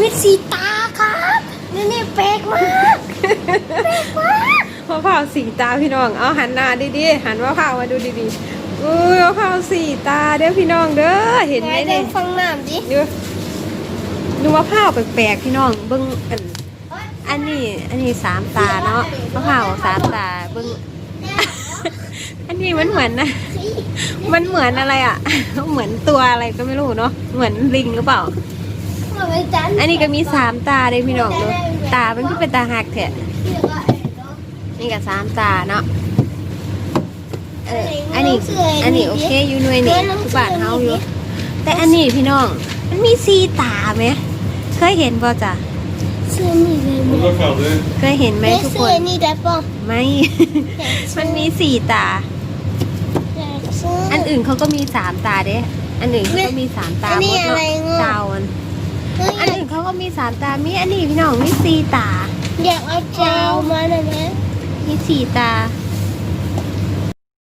มีสีตาครับนี่นี่แปลกมากแปลกมากมะพร้าวสีตาพี่น้อง เอาหันหน้าดีๆหันมะพร้าวมาดูดีๆอุ้ยมะพร้าวสีตาเด้อพี่น้องเด้อเห็นไหมไหนเนี่ยฟังน้ำดิดูดูมะพร้าวแปลกๆพี่น้องเบิ้งอันอันนี้อันนี้สามตาเนาะมะพร้าวสามตาเบิ้งอันนี้มันเหมือนนะ มันเหมือนอะไรอะ เหมือนตัวอะไรก็ไม่รู้เนาะ เหมือนลิงหรือเปล่า อันนี้ก็มีสามตาเลยพี่น้องเนาะตามันก็เป็นตาหักแท้นี่ก็สามตาเนาะเอออันนี้อันนี้โอเคอยู่หน่วยนี่ทุกบ้านเฮาอยู่แต่อันนี้พี่น้อง มันมีสีตาไหมเคยเห็นป่ะจ้ะเคยเห็นไหมทุกคนได้ป่ะไม่ มันมีสี่ตา อันอื่นเขาก็มีสามตาเด้ อันอื่นเขาก็มีสามตาหมดอะไรเนาะเงาะเจ้ามัน อันอื่นเขาก็มีสามตา มีอันนี้พี่น้องมีสี่ตา อยากเอาเจ้ามาหน่อยไหมมีสี่ตา